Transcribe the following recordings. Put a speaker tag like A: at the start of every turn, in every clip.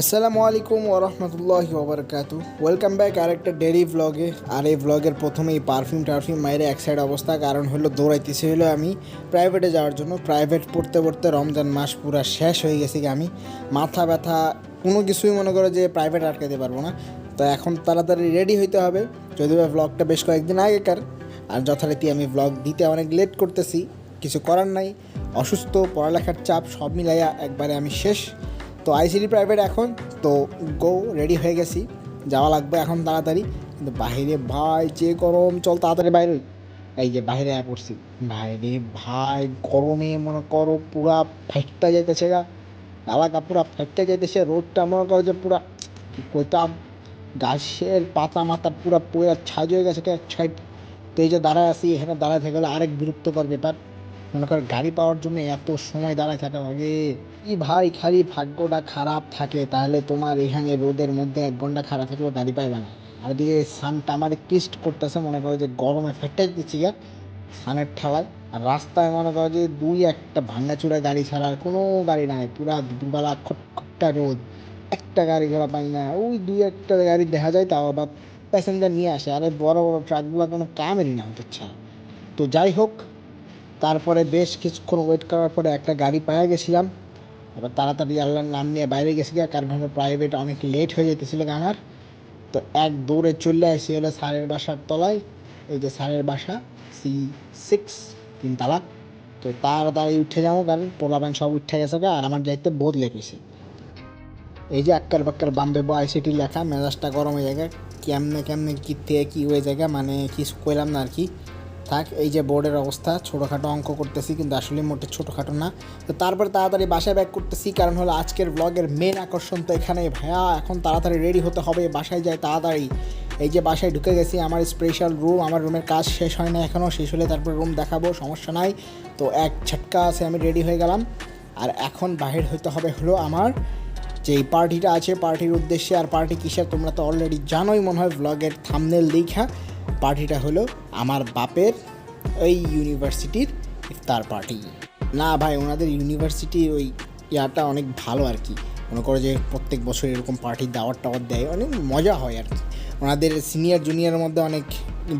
A: আসসালামু আলাইকুম ওরহমতুল্লাহ ওবরকাতু ওয়েলকাম ব্যাক আর একটা ডেরি ভ্লগে আর এই ভ্লগের প্রথমেই পারফিউম টারফিউম মাইরে এক সাইড অবস্থা। কারণ হলো দৌড়াইতেছে হলো আমি প্রাইভেটে যাওয়ার জন্য। প্রাইভেট পড়তে পড়তে রমজান মাস পুরা শেষ হয়ে গেছে আমি। মাথা ব্যথা, কোনো কিছুই মনে করো যে প্রাইভেট আটকাতে পারব না। তো এখন তাড়াতাড়ি রেডি হইতে হবে। যদিও বা ভ্লগটা বেশ কয়েকদিন আগেকার। আর যথারীতি আমি ভ্লগ দিতে অনেক লেট করতেছি। কিছু করার নাই। অসুস্থ, পড়ালেখার চাপ সব মিলাইয়া একবারে আমি শেষ। তো আইসিডি প্রাইভেট এখন, তো গো রেডি হয়ে গেছি। যাওয়া লাগবে এখন তাড়াতাড়ি। কিন্তু বাইরে ভাই, যে গরম, চল তাড়াতাড়ি বাইরে এই যে বাইরে আয় পড়ছি। বাইরে ভাই, গরমে মনে করো পুরা ফাইটটা যাইতেছে গা। এলাকা পুরা ফাইটটা যাইতেছে রোডটা মনে করো যে পুরা কইতাম? গাছের পাতা মাতা পুরা পুরা ছাজ হয়ে গেছে এক তো এই যে দাঁড়ায় আছি, এখানে দাঁড়ায় থেকে আরেক বিরক্তকর ব্যাপার। মনে কর গাড়ি পাওয়ার জন্য এত সময় দাঁড়ায় থাকা লাগে। কি ভাই, খালি ভাগ্যটা খারাপ থাকে, তাহলে তোমার এখানে রোদের মধ্যে এক ঘণ্টা খারাপ থাকলেও গাড়ি পাইবে না। আর এদিকে সানটা আমার কিস্ট করতেছে, মনে করো যে গরমে ফেটে দিচ্ছি গা, সানের ঠেলায়। আর রাস্তায় মনে করো যে দুই একটা ভাঙ্গাচুরা গাড়ি ছাড়া আর কোনো গাড়ি নাই, পুরা দুবেলা খটখটটা রোদ। একটা গাড়ি ঘোড়া পাই না, ওই দুই একটা গাড়ি দেখা যায় তাও আবার প্যাসেঞ্জার নিয়ে আসে। আরে বড় বড় ট্রাকগুলো কোনো কামেরই না হতে চায়। তো যাই হোক তারপরে বেশ কিছুক্ষণ ওয়েট করার পরে একটা গাড়ি পাওয়া গেছিলাম। এবার তাড়াতাড়ি আল্লাহর নাম নিয়ে বাইরে গেছি কারণ হলো প্রাইভেট অনেক লেট হয়ে যেতেছিল আমার। তো এক দৌড়ে চলে আসি হলো স্যারের বাসার তলায়, এই যে স্যারের বাসা সি সিক্স তিন তিনতলা তো তাড়াতাড়ি উঠে যাব, কারণ পোলাপান সব উঠে গেছে আর আমার যাইতে বোধ লেগেছে। এই যে আক্কার বাক্কার বাম্বে আইসিটি লেখা, মেজাজটা গরম হয়ে যায় কেমনে কেমনে কী থেকে কী হয়ে যায় মানে কিছু কইলাম না আর কি। থাক, এই যে বোর্ডের অবস্থা, ছোটোখাটো অঙ্ক করতেছি, কিন্তু আসলে মোটে ছোটোখাটো না। তো তারপর তাড়াতাড়ি বাসায় ব্যাক করতেছি, কারণ হলো আজকের ব্লগের মেন আকর্ষণ তো এখানে ভাইয়া, এখন তাড়াতাড়ি রেডি হতে হবে, বাসায় যায় তাড়াতাড়ি। এই যে বাসায় ঢুকে গেছি, আমার স্পেশাল রুম আমার রুমের কাজ শেষ হয় না এখনও শেষ হলে তারপর রুম দেখাবো, সমস্যা নাই। তো এক ঝটকা আছে, আমি রেডি হয়ে গেলাম। আর এখন বাহির হতে হবে হলো আমার যে এই পার্টিটা আছে পার্টির উদ্দেশ্যে। আর পার্টি কিসের তোমরা তো অলরেডি জানোই, মনে হয় ব্লগের থামনেল দেখা পার্টিটা হলো আমার বাপের ওই ইউনিভার্সিটির ইফতার পার্টি না ভাই, ওনাদের ইউনিভার্সিটির ওই ইয়াটা অনেক ভালো আর কি। মনে করো যে প্রত্যেক বছর এরকম পার্টির দাওয়াত টাওয়াত দেয়, অনেক মজা হয় আর কি। ওনাদের সিনিয়র জুনিয়রের মধ্যে অনেক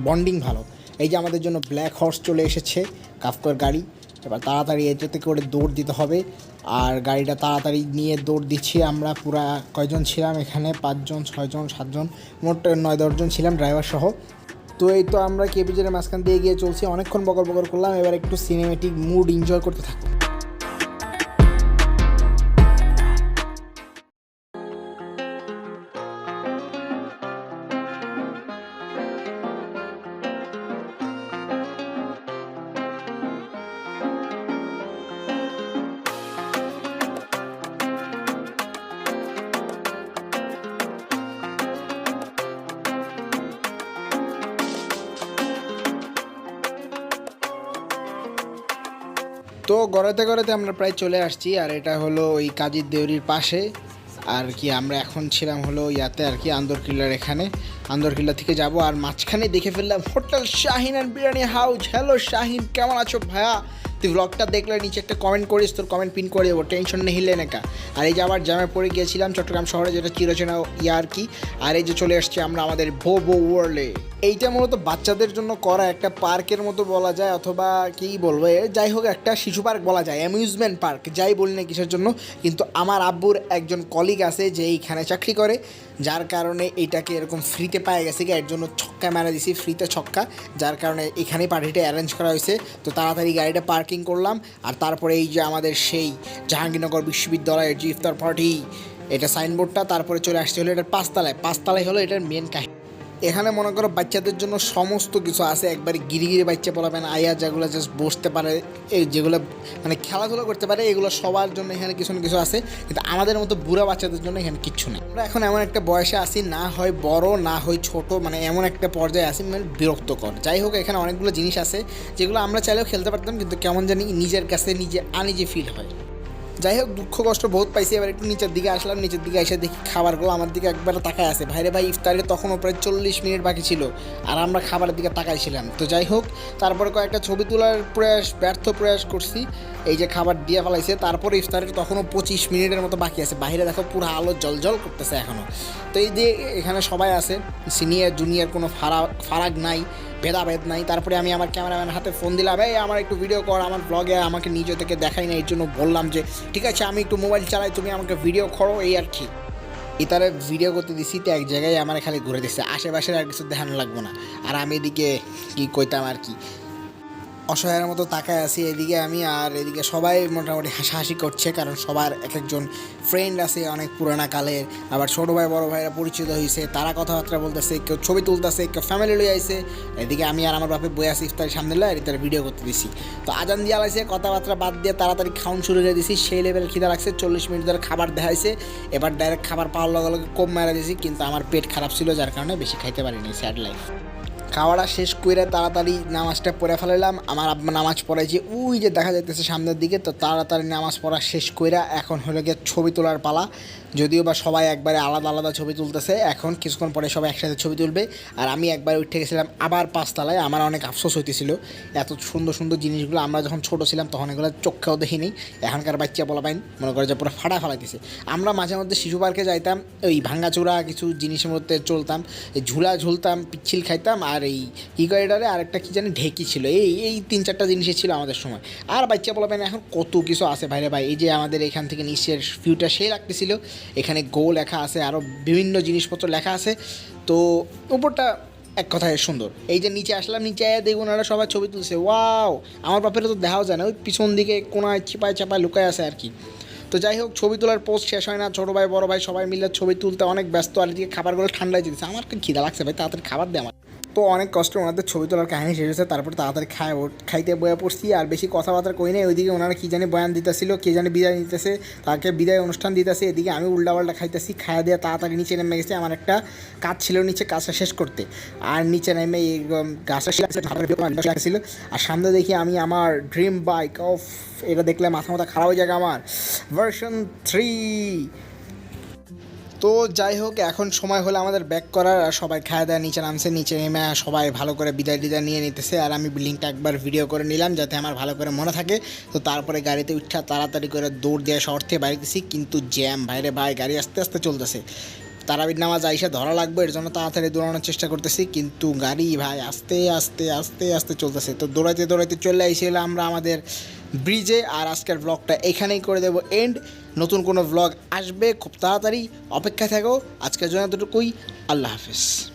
A: বন্ডিং ভালো। এই যে আমাদের জন্য ব্ল্যাক হর্স চলে এসেছে কাফকর গাড়ি। এবার তাড়াতাড়ি এটাতে করে দৌড় দিতে হবে। আর গাড়িটা তাড়াতাড়ি নিয়ে দৌড় দিচ্ছি আমরা পুরা কয়জন ছিলাম এখানে? পাঁচজন, ছয়জন, সাতজন, মোট নয় দশজন ছিলাম ড্রাইভার সহ। তো এই তো আমরা কেপিজের মাঝখান দিয়ে গিয়ে চলছি। অনেকক্ষণ বকর বকর করলাম, এবার একটু সিনেমেটিক মুড এনজয় করতে থাকব। গড়াতে গড়াতে আমরা প্রায় চলে আসছি, আর এটা হলো ওই কাজীর দেউরির পাশে। আর কি আমরা এখন ছিলাম হলো ইয়াতে আর কি আন্দরকিল্লার এখানে। আন্দরকিল্লা থেকে যাব, আর মাঝখানে দেখে ফেললাম hotel Shahin and biryani house. Hello Shahin, কেমন আছো ভাইয়া? তুই ব্লগটা দেখলে নিচে একটা কমেন্ট করিস, তোর কমেন্ট পিন করে দেবো টেনশন নেই হিলে নাকা আর এই যে আবার জামে পড়ে গিয়েছিলাম চট্টগ্রাম শহরে, যেটা চিরচেনা ইয়া আর কি আর এই যে চলে আসছি আমরা আমাদের ভো ভো ওয়ার্ল্ডে এইটা মূলত বাচ্চাদের জন্য করা একটা পার্কের মতো বলা যায়, অথবা কী বলব যাই হোক, একটা শিশু পার্ক বলা যায় অ্যামিউজমেন্ট পার্ক যাই বলি না কিসের জন্য। কিন্তু আমার আব্বুর একজন কলিগ আছে, যে এইখানে চাকরি করে। যার কারণে এটাকে এরকম ফ্রিতে পাওয়া গেছে এর জন্য ছক্কা মারা দিছি ফ্রিতে ছক্কা, যার কারণে এখানে পার্টিটা অ্যারেঞ্জ করা হয়েছে। তো তাড়াতাড়ি গাড়িটা পার্কিং করলাম, আর তারপরে এই যে আমাদের সেই জাহাঙ্গীরনগর বিশ্ববিদ্যালয়ের জিফতার পার্টি এটা সাইনবোর্ডটা তারপরে চলে আসছে হলো এটার পাঁচতলায়। পাঁচতলায় হলো এটার মেন কাহিনী এখানে মনে করো বাচ্চাদের জন্য সমস্ত কিছু আছে। একবারে গিরিগিরি বাচ্চা পড়াবেন আয়া যেগুলো জাস্ট বসতে পারে, এই যেগুলো মানে খেলাধুলা করতে পারে, এগুলো সবার জন্য এখানে কিছু না কিছু আছে। কিন্তু আমাদের মতো বুড়া বাচ্চাদের জন্য এখানে কিচ্ছু নেই। আমরা এখন এমন একটা বয়সে আসি না হয় বড়, না হয় ছোট মানে এমন একটা পর্যায়ে আসি মানে বিরক্তকর। যাই হোক, এখানে অনেকগুলো জিনিস আছে, যেগুলো আমরা চাইলেও খেলতে পারতাম, কিন্তু কেমন জানি নিজের কাছে নিজে, আনিজে ফিল হয়। যাই হোক, দুঃখ, কষ্ট বহুত পাইছি। এবার একটু নিচের দিকে আসলাম। নিচের দিকে এসে দেখি খাবারগুলো আমার দিকে একবার তাকায় আছে। ভাইরে ভাই ইফতারে তখনও প্রায় চল্লিশ মিনিট বাকি ছিল আর আমরা খাবারের দিকে তাকাইছিলাম। তো যাই হোক, তারপরে কয়েকটা ছবি তোলার প্রয়াস, ব্যর্থ প্রয়াস করছি। এই যে খাবার দিয়ে ফেলাইছে, তারপরে ইফতারের তখনও পঁচিশ মিনিটের মতো বাকি আছে। বাইরে দেখো, পুরো আলো জল করতেছে এখনও তো এই যে এখানে সবাই আছে, সিনিয়র, জুনিয়র কোনো ফারাক ফারাক নাই। ভেদাভেদ নাই। তারপরে আমি আমার ক্যামেরাম্যান হাতে ফোন দিলাম, এই, আমার একটু ভিডিও কর, আমার ব্লগে আমাকে নিজে থেকে দেখাই না এর জন্য বললাম যে, ঠিক আছে, আমি একটু মোবাইল চালাই, তুমি আমাকে ভিডিও করো। এই আর কি। ইতারে ভিডিও করতে দিছি তো এক জায়গায়, আমার খালি ঘুরে দিচ্ছে আশেপাশের আর কিছু ধ্যান লাগবো না। আর আমি এদিকে কী কইতাম আর কি? অসহায়ের মতো তাকায় আছি এদিকে আমি আর এদিকে সবাই মোটামুটি হাসাহাসি করছে, কারণ সবার এক একজন ফ্রেন্ড আছে অনেক পুরানা কালের। আবার ছোটো ভাই, বড়ো ভাইরা পরিচিত হয়েছে তারা কথাবার্তা বলতেছে, কেউ ছবি তুলতেছে, কেউ ফ্যামিলি লই আইছে। এদিকে আমি আর আমার বাপে বই আছি ইফতারের সামনে লয় ইতার ভিডিও করতে দিছি। তো আজান দিয়ে আলাইছে কথাবার্তা বাদ দিয়ে তাড়াতাড়ি খাউন শুরু করে দিছি, সেই লেভেল খিদা লাগছে, চল্লিশ মিনিট ধরে খাবার দেখাইছে। এবার ডাইরেক্ট খাবার পাওয়ার লগে লগে কম মারা দিয়েছি কিন্তু আমার পেট খারাপ ছিল, যার কারণে বেশি খাইতে পারিনি স্যাড লাইফ খাওয়াটা শেষ করে তাড়াতাড়ি নামাজটা পড়ে ফেলাইলাম। আমার আব্বা নামাজ পড়াইছে, ওই যে দেখা যাইতেছে সামনের দিকে, তো তাড়াতাড়ি নামাজ পড়া শেষ কইরা এখন হলো গিয়ে ছবি তোলার পালা। যদিও বা সবাই একবারে আলাদা আলাদা ছবি তুলতেছে, এখন কিছুক্ষণ পরে সবাই একসাথে ছবি তুলবে। আর আমি একবার উঠে গেছিলাম আবার পাঁচতলায়, আমার অনেক আফসোস হইতেছিল। এত সুন্দর সুন্দর জিনিসগুলো আমরা যখন ছোট ছিলাম তখন এগুলো চোখেও দেখিনি। এখনকার বাচ্চা বলা পাইন মনে করে যে পুরো ফাটা ফেলাইতেছে। আমরা মাঝে মধ্যে শিশু পার্কে যাইতাম, ওই ভাঙ্গাচোরা কিছু জিনিসের মধ্যে চলতাম, ঝুলা ঝুলতাম, পিচ্ছিল খাইতাম, আর এই কি গাড়িটারে আর একটা কি জানি ঢেকি ছিল। এই এই তিন চারটা জিনিসই ছিল আমাদের সময়। আর বাচ্চা বলা পাইন এখন কত কিছু আছে ভাইরে ভাই। এই যে আমাদের এখান থেকে নিচের ভিউটা সেই লাগতেছিল এখানে গো লেখা আছে আরও বিভিন্ন জিনিসপত্র লেখা আছে। তো উপরটা এক কথায় সুন্দর। এই যে নিচে আসলাম, নিচে আয়া দেখুন ওরা সবাই ছবি তুলছে। ওয়াও! আমার বাপের তো দেখাও যায় না। ওই পিছন দিকে কোনায় চিপায় চাপায় লুকায় আছে আর কি। তো যাই হোক, ছবি তোলার পোস্ট শেষ হয় না। ছোটো ভাই, বড়ো ভাই সবাই মিলে ছবি তুলতে অনেক ব্যস্ত। আর এদিকে খাবারগুলো ঠান্ডায় যেতেছে। আমার খিদা লাগছে ভাই? তাড়াতাড়ি খাবার দে আমার তো অনেক কষ্ট ওনাদের ছবি তোলার কাহিনী শেষ হয়েছে, তারপর তাড়াতাড়ি খায় খাইতে বয়া পড়ছি, আর বেশি কথাবার্তা কই নাই। ওইদিকে ওনারা কী জানি বয়ান দিতেছিল, কে জানি বিদায় নিতেছে, তাকে বিদায় অনুষ্ঠান দিতেছে, এদিকে আমি উল্টাপাল্টা খাইতেছি খাইয়া দিয়ে তাড়াতাড়ি নিচে নেমে গেছে। আমার একটা কাজ ছিল নিচে কাজটা শেষ করতে। আর নিচে নেমে এই গাছটা ছিল আর সামনে দেখি আমি আমার ড্রিম বাইক অফ এটা দেখলে মাথা মাথা খারাপ হয়ে যাবে আমার। ভার্সন থ্রি তো যাই হোক, এখন সময় হলো আমাদের ব্যাক করার, আর সবাই খায় দেওয়া নিচে নামছে, নিচে নেমে সবাই ভালো করে বিদায় টিদায় নিয়ে নিতেছে, আর আমি বিল্ডিংটা একবার ভিডিও করে নিলাম যাতে আমার ভালো করে মনে থাকে। তো তারপরে গাড়িতে উঠা তাড়াতাড়ি করে দৌড় দেওয়া শর্তে বাড়িতেছি কিন্তু জ্যাম বাইরে ভাই, গাড়ি আস্তে আস্তে চলতেছে। তারাবির নামাজ আইসা ধরা লাগবে, এর জন্য তাড়াতাড়ি দৌড়ানোর চেষ্টা করতেছি। কিন্তু গাড়ি ভাই আস্তে আস্তে আস্তে আস্তে চলতেছে। তো দৌড়াইতে দৌড়াইতে চলে আইসিলাম আমরা আমাদের ব্রিজে আর আজকের ব্লগটা এখানেই করে দেব এন্ড নতুন কোনো ব্লগ আসবে, খুব তাড়াতাড়ি। অপেক্ষা থাকো। আজকের জন্য এতটুকুই। আল্লাহ হাফিজ।